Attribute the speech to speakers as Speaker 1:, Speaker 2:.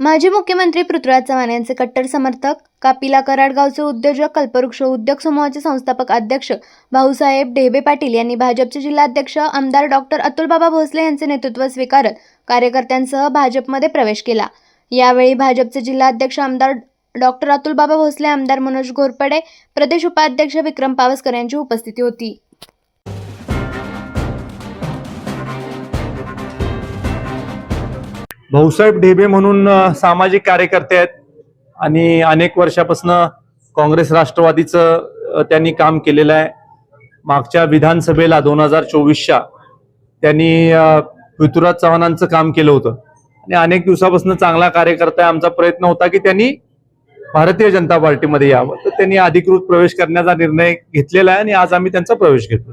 Speaker 1: माजी मुख्यमंत्री पृथ्वीराज चव्हाण यांचे कट्टर समर्थक कापिला कराडगावचे उद्योजक कल्पवृक्ष उद्योग समूहाचे संस्थापक अध्यक्ष भाऊसाहेब ढेबे पाटील यांनी भाजपचे जिल्हाध्यक्ष आमदार डॉक्टर अतुलबाबा भोसले यांचे नेतृत्व स्वीकारत कार्यकर्त्यांसह भाजपमध्ये प्रवेश केला. यावेळी भाजपचे जिल्हाध्यक्ष आमदार डॉक्टर अतुलबाबा भोसले आमदार मनोज घोरपडे प्रदेश उपाध्यक्ष विक्रम पावसकर यांची उपस्थिती होती.
Speaker 2: भाऊसाहेब ढेबे म्हणून सामाजिक कार्यकर्ते आहेत आणि अनेक वर्षापासून काँग्रेस राष्ट्रवादीचं त्यांनी काम केलेलं आहे. मागच्या विधानसभेला दोन हजार चोवीसच्या त्यांनी पृथ्वीराज चव्हाणांचं काम केलं होतं. आणि अनेक दिवसापासून चांगला कार्यकर्ता आहे. आमचा प्रयत्न होता की त्यांनी भारतीय जनता पार्टीमध्ये यावं. तर त्यांनी अधिकृत प्रवेश करण्याचा निर्णय घेतलेला आहे आणि आज आम्ही त्यांचा प्रवेश घेतो